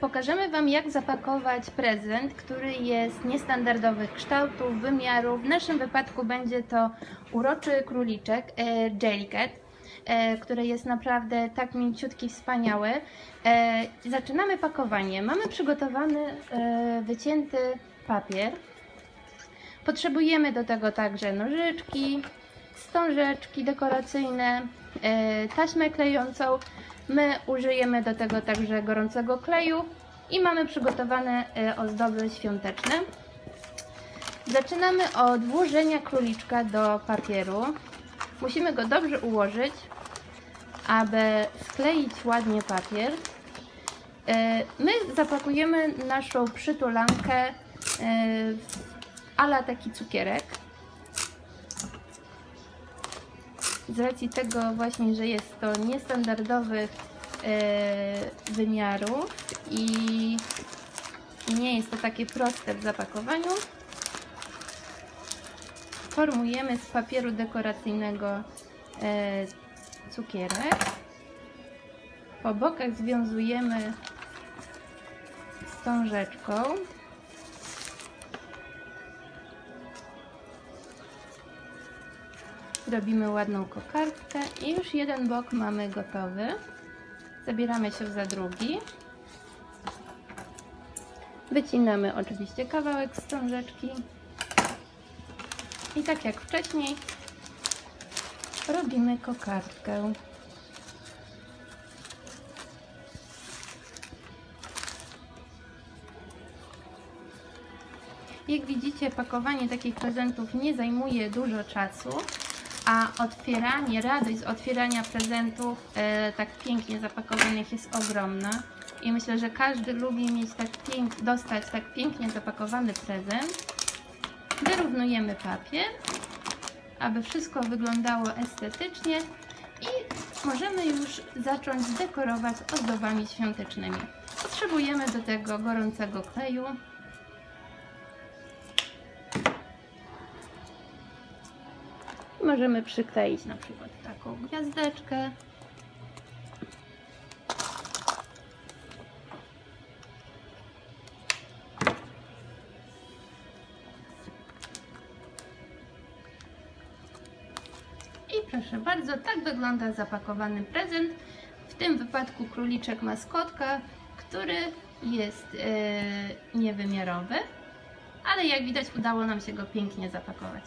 pokażemy Wam, jak zapakować prezent, który jest niestandardowych kształtów, wymiarów. W naszym wypadku będzie to uroczy króliczek e, Jellycat, e, który jest naprawdę tak mięciutki, wspaniały. E, zaczynamy pakowanie. Mamy przygotowany e, wycięty papier. Potrzebujemy do tego także nożyczki, wstążeczki dekoracyjne, e, taśmę klejącą. My użyjemy do tego także gorącego kleju i mamy przygotowane e, ozdoby świąteczne. Zaczynamy od włożenia króliczka do papieru. Musimy go dobrze ułożyć, aby skleić ładnie papier. E, My zapakujemy naszą przytulankę ala taki cukierek. Z racji tego właśnie, że jest to niestandardowych e, wymiarów i nie jest to takie proste w zapakowaniu, formujemy z papieru dekoracyjnego e, cukierek. Po bokach związujemy wstążeczką. Robimy ładną kokardkę i już jeden bok mamy gotowy. Zabieramy się za drugi. Wycinamy oczywiście kawałek wstążeczki. I tak jak wcześniej robimy kokardkę. Jak widzicie, pakowanie takich prezentów nie zajmuje dużo czasu, a otwieranie, radość z otwierania prezentów e, tak pięknie zapakowanych jest ogromna. I myślę, że każdy lubi mieć tak pięk, dostać tak pięknie zapakowany prezent. Wyrównujemy papier, aby wszystko wyglądało estetycznie i możemy już zacząć dekorować ozdobami świątecznymi. Potrzebujemy do tego gorącego kleju. Możemy przykleić na przykład taką gwiazdeczkę. I proszę bardzo, tak wygląda zapakowany prezent. W tym wypadku króliczek maskotka, który jest e, niewymiarowy, ale jak widać udało nam się go pięknie zapakować.